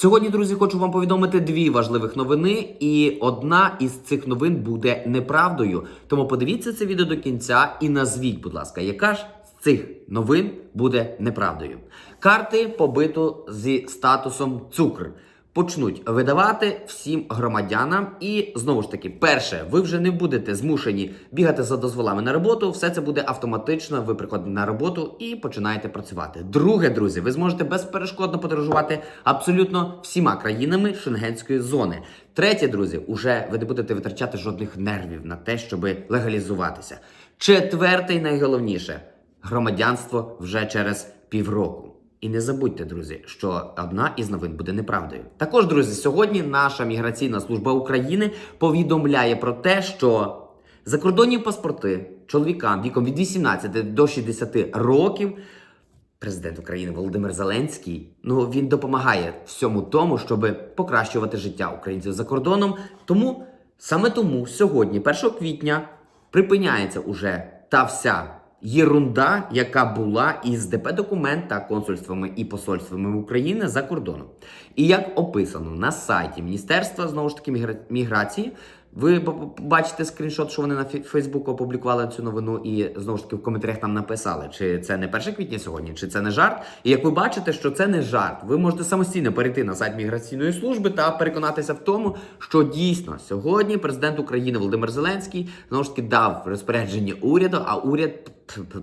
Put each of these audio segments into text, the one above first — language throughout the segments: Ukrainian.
Сьогодні, друзі, хочу вам повідомити дві важливих новини, і одна із цих новин буде неправдою. Тому подивіться це відео до кінця і назвіть, будь ласка, яка ж з цих новин буде неправдою. Карти побиту зі статусом цукр. Почнуть видавати всім громадянам, і знову ж таки, перше, ви вже не будете змушені бігати за дозволами на роботу. Все це буде автоматично. Ви приходите на роботу і починаєте працювати. Друге, друзі, ви зможете безперешкодно подорожувати абсолютно всіма країнами шенгенської зони. Третє, друзі, уже ви не будете витрачати жодних нервів на те, щоб легалізуватися. Четверте, і найголовніше громадянство вже через півроку. І не забудьте, друзі, що одна із новин буде неправдою. Також, друзі, сьогодні наша міграційна служба України повідомляє про те, що закордонні паспорти чоловікам віком від 18 до 60 років. Президент України Володимир Зеленський ну він допомагає всьому тому, щоб покращувати життя українців за кордоном. Тому саме тому сьогодні, 1 квітня, припиняється уже та вся єрунда, яка була із ДП документа консульствами і посольствами України за кордоном. І як описано на сайті Міністерства знову ж таки мігра- міграції. Ви бачите скріншот, що вони на Фейсбуку опублікували цю новину, і знову ж таки в коментарях нам написали, чи це не 1 квітня сьогодні, чи це не жарт. І як ви бачите, що це не жарт, ви можете самостійно перейти на сайт міграційної служби та переконатися в тому, що дійсно сьогодні президент України Володимир Зеленський знову ж таки дав розпорядження уряду, а уряд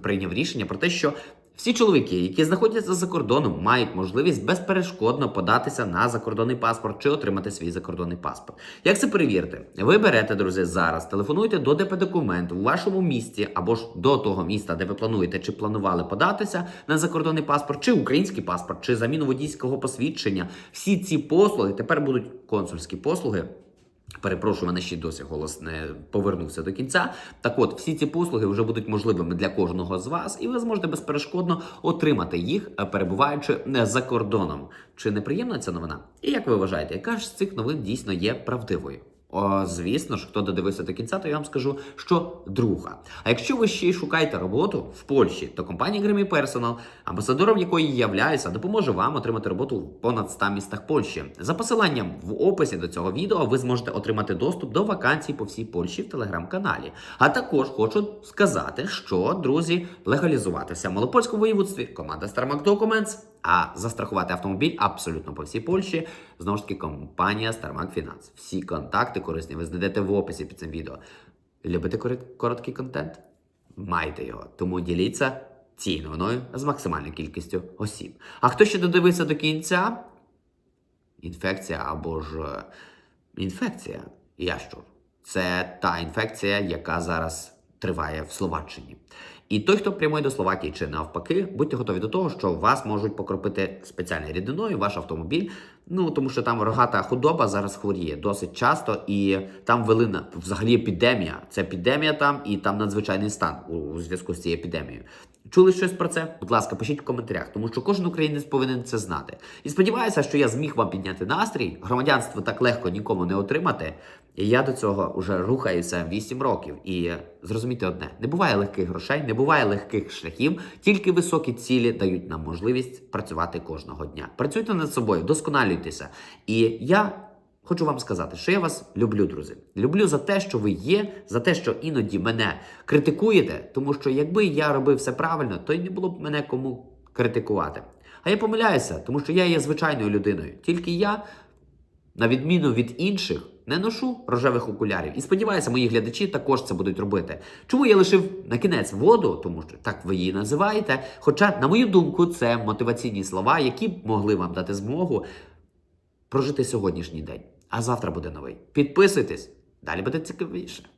прийняв рішення про те, що всі чоловіки, які знаходяться за кордоном, мають можливість безперешкодно податися на закордонний паспорт чи отримати свій закордонний паспорт. Як це перевірити? Ви берете, друзі, зараз, телефонуйте до ДП документу у вашому місті або ж до того міста, де ви плануєте чи планували податися на закордонний паспорт, чи український паспорт, чи заміну водійського посвідчення. Всі ці послуги тепер будуть консульські послуги. Перепрошую, мене ще досі голос не повернувся до кінця. Так от, всі ці послуги вже будуть можливими для кожного з вас, і ви зможете безперешкодно отримати їх, е, перебуваючи не за кордоном. Чи неприємна ця новина? І як ви вважаєте, яка ж з цих новин дійсно є правдивою? О, звісно ж, хто додивився до кінця, то я вам скажу, що друга. А якщо ви ще й шукаєте роботу в Польщі, то компанія Grammy Personal, амбасадором якої являюся, допоможе вам отримати роботу в понад 100 містах Польщі. За посиланням в описі до цього відео ви зможете отримати доступ до вакансій по всій Польщі в телеграм-каналі. А також хочу сказати, що друзі, легалізуватися в Малопольському воєводстві команда Starmac Documents, а застрахувати автомобіль абсолютно по всій Польщі. Знову ж таки, компанія Starmac Finance. Всі контакти корисні ви знайдете в описі під цим відео. Любите короткий контент? Майте його. Тому діліться цією новиною з максимальною кількістю осіб. А хто ще додивився до кінця? Інфекція або ж е, інфекція ящур. Це та інфекція, яка зараз триває в Словаччині. І той, хто прямує до Словакії чи навпаки, будьте готові до того, що вас можуть покропити спеціальною рідиною ваш автомобіль. Ну тому що там рогата худоба зараз хворіє досить часто, і там велина взагалі епідемія. Це епідемія там, і там надзвичайний стан у, у зв'язку з цією епідемією. Чули щось про це? Будь ласка, пишіть в коментарях, тому що кожен українець повинен це знати. І сподіваюся, що я зміг вам підняти настрій. Громадянство так легко нікому не отримати. І я до цього вже рухаюся 8 років. І зрозумійте одне: не буває легких грошей, не буває легких шляхів, тільки високі цілі дають нам можливість працювати кожного дня. Працюйте над собою, досконалюйтеся. І я Хочу вам сказати, що я вас люблю, друзі. Люблю за те, що ви є, за те, що іноді мене критикуєте, тому що якби я робив все правильно, то й не було б мене кому критикувати. А я помиляюся, тому що я є звичайною людиною. Тільки я, на відміну від інших, не ношу рожевих окулярів. І сподіваюся, мої глядачі також це будуть робити. Чому я лишив на кінець воду, тому що так ви її називаєте. Хоча, на мою думку, це мотиваційні слова, які б могли вам дати змогу прожити сьогоднішній день. А завтра буде новий. Підписуйтесь, далі буде цікавіше.